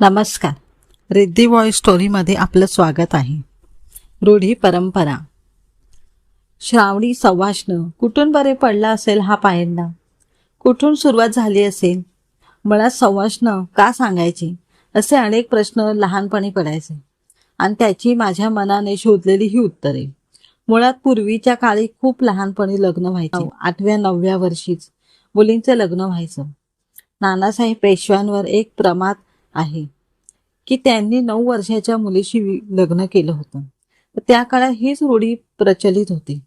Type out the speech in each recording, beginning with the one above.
नमस्कार. रिद्धी वॉइस स्टोरीमध्ये आपलं स्वागत आहे. रूढी परंपरा. श्रावणी सवाष्ण कुठून बरे पडला असेल हा पायंडा? कुठून सुरुवात झाली असेल? मला सवाष्ण का सांगायची? असे अनेक प्रश्न लहानपणी पडायचे. आणि त्याची माझ्या मनाने शोधलेली ही उत्तरे. मुळात पूर्वीच्या काळी खूप लहानपणी लग्न व्हायचं. आठव्या नवव्या वर्षीच मुलींचं लग्न व्हायचं. नानासाहेब पेशव्यांवर एक प्रमाद आहे की त्यांनी नऊ वर्षाच्या मुलीशी लग्न केलं होतं. त्या काळात हीच रूढी प्रचलित होती.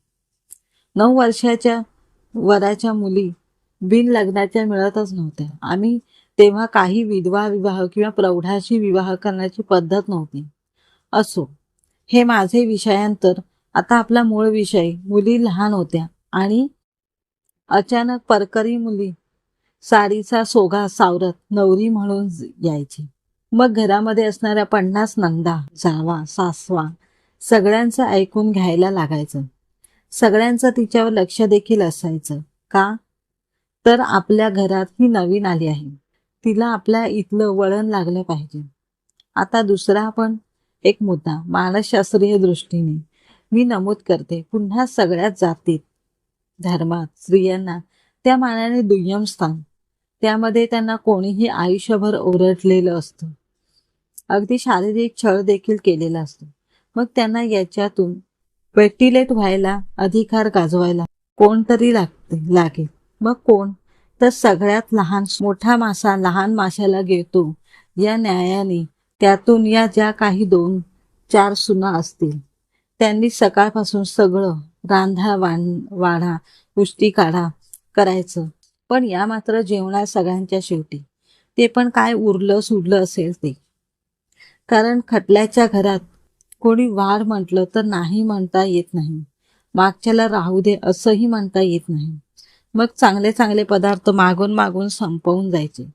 नऊ वर्षाच्या वराच्या मुली बिन लग्नाच्या मिळतच नव्हत्या. आम्ही तेव्हा काही विधवा विवाह किंवा प्रौढाशी विवाह करण्याची पद्धत नव्हती. असो हे माझे विषयांतर. आता आपला मूळ विषय मुली लहान होत्या आणि अचानक परकरी मुली साडीचा सोगा सावरत नवरी म्हणून यायची. मग घरामध्ये असणाऱ्या पन्नास नंदा जावा सासवा सगळ्यांचं ऐकून घ्यायला लागायचं. सगळ्यांचं तिच्यावर लक्ष देखील असायचं. का? तर आपल्या घरात ही नवीन आली आहे. तिला आपल्या इथलं वळण लागलं पाहिजे. आता दुसरा पण एक मुद्दा मानसशास्त्रीय दृष्टीने. मी नमूद करते पुन्हा सगळ्याच जातीत धर्मात स्त्रियांना त्या मानाने दुय्यम स्थान. त्यामध्ये त्यांना कोणीही आयुष्यभर ओरडलेलं असतं. अगदी शारीरिक छळ देखील केलेला असतो. मग त्यांना याच्यातून वेटिलेट व्हायला अधिकार गाजवायला कोणतरी लागते लागेल. मग कोण? तर सगळ्यात लहान मोठा मासा लहान माशाला घेतो. या न्यायाने त्यातून या ज्या काही दोन चार सुना असतील त्यांनी सकाळपासून सगळं रांधा वाढा उष्टी काढा करायचं. पण या मात्र जेवणा सगळ्यांच्या शेवटी. ते पण काय उरलं सुडलं असेल ते. कारण खटल्याच्या घरात कोणी वाढ म्हटलं तर नाही म्हणता येत नाही. मागच्याला राहू दे असंही म्हणता येत नाही. मग चांगले चांगले पदार्थ मागून मागून संपवून जायचे.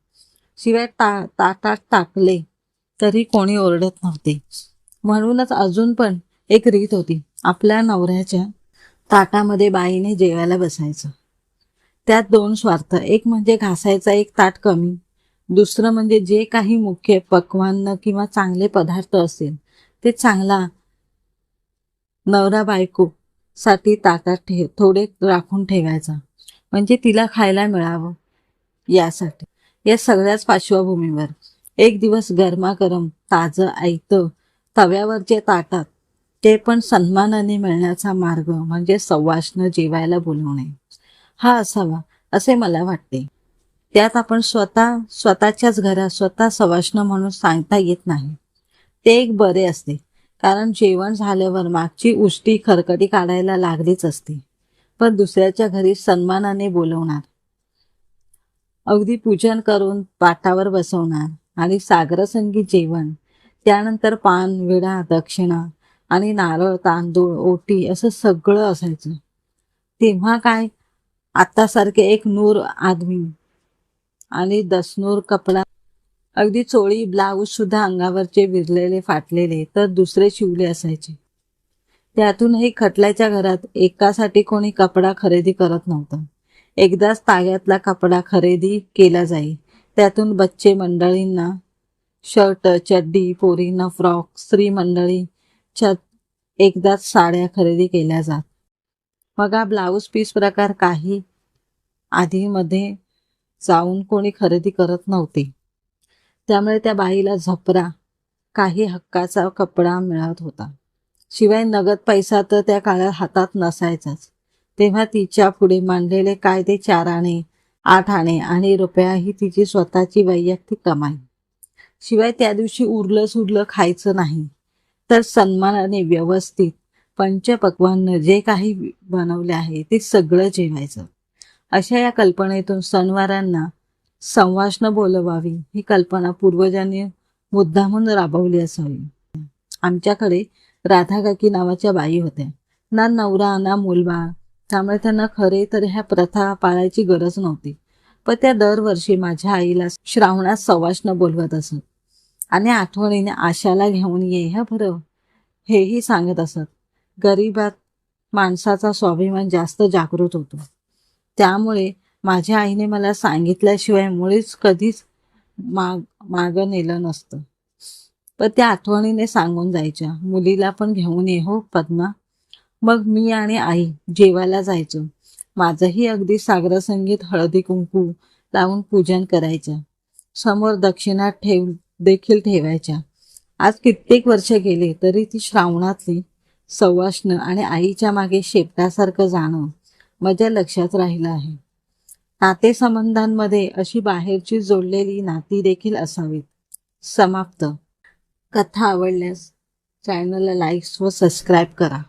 शिवाय ता ताटात टाकले तरी कोणी ओरडत नव्हते. म्हणूनच अजून पण एक रीत होती आपल्या नवऱ्याच्या ताटामध्ये बाईने जेवायला बसायचं. त्यात दोन स्वार्थ. एक म्हणजे घासायचा एक ताट कमी. दुसरं म्हणजे जे काही मुख्य पक्वान किंवा चांगले पदार्थ असेल ते चांगला नवरा बायको साठी ताटात ठेव थोडे राखून ठेवायचा. म्हणजे तिला खायला मिळावं यासाठी. या सगळ्याच पार्श्वभूमीवर एक दिवस गरमागरम ताजं ऐतं तव्यावरचे ताटात ते पण सन्मानाने मिळण्याचा मार्ग म्हणजे सवाष्ण जेवायला बोलवणे. हा असावा असे मला वाटते. त्यात आपण स्वतः स्वतःच्याच घरात स्वतः सवाष्ण म्हणून सांगता येत नाही. ते एक बरे असते कारण जेवण झाल्यावर मागची उष्टी खरकटी काढायला लागलीच असते. पण दुसऱ्याच्या घरी सन्मानाने बोलवणार. अगदी पूजन करून पाटावर बसवणार आणि सागरसंगीत जेवण त्यानंतर पान विडा दक्षिणा आणि नारळ तांदूळ ओटी असं सगळं असायचं. तेव्हा काय? आत्तासारखे एक नूर आदमी आणि दसनूर कपडा. अगदी चोळी ब्लाऊज सुद्धा अंगावरचे विरलेले फाटलेले तर दुसरे शिवले असायचे. त्यातूनही खटल्याच्या घरात एकासाठी कोणी कपडा खरेदी करत नव्हतं. एकदाच ताग्यातला कपडा खरेदी केला जाई. त्यातून बच्चे मंडळींना शर्ट चड्डी पोरींना फ्रॉक स्त्री मंडळी छत एकदाच साड्या खरेदी केल्या जात. बघा ब्लाऊज पीस प्रकार काही आधीमध्ये जाऊन कोणी खरेदी करत नव्हते. त्यामुळे त्या बाईला झपरा काही हक्काचा कपडा मिळत होता. शिवाय नगद पैसा तर त्या काळात हातात नसायचाच. तेव्हा तिच्या पुढे मांडलेले कायदे चार आणे आठ आणे आणि रुपया ही तिची स्वतःची वैयक्तिक कमाई. शिवाय त्या दिवशी उरलं सुरलं खायचं नाही. तर सन्मानाने व्यवस्थित पंचपक्वान्न जे काही बनवले आहे ते सगळं जेवायचं. अशा या कल्पनेतून सणवारांना संभाषण बोलवावी ही कल्पना पूर्वजांनी मुद्दामून राबवली असावी. आमच्याकडे राधाकाकी नावाच्या बाई होत्या. ना नवरा ना मुलबाळ त्यामुळे त्यांना खरे तर ह्या प्रथा पाळायची गरज नव्हती. पण त्या दरवर्षी माझ्या आईला श्रावणात सवाष्ण बोलवत असत. आणि आठवणीने आशाला घेऊन ये ह्या बरं हेही सांगत असत. गरीबात माणसाचा स्वाभिमान जास्त जागृत होतो. त्यामुळे माझ्या आईने मला सांगितल्याशिवाय मुळीच कधीच माग मागं नेलं नसतं. पण त्या आठवणीने सांगून जायच्या मुलीला पण घेऊन ये हो पद्मा. मग मी आणि आई जेवायला जायचो. माझंही अगदी सागर संगीत हळदी कुंकू लावून पूजन करायच्या. समोर दक्षिणा ठेव देखील ठेवायच्या. आज कित्येक वर्ष गेले तरी ती श्रावणातली सवाष्ण आणि आईच्या मागे शेपटासारखं जाणं माझ्या लक्षात राहिलं आहे. नातेसंबंधांमध्ये अशी बाहेरची जोडलेली नाती देखील असावीत. समाप्त. कथा आवडल्यास चॅनलला लाईक्स व सबस्क्राईब करा.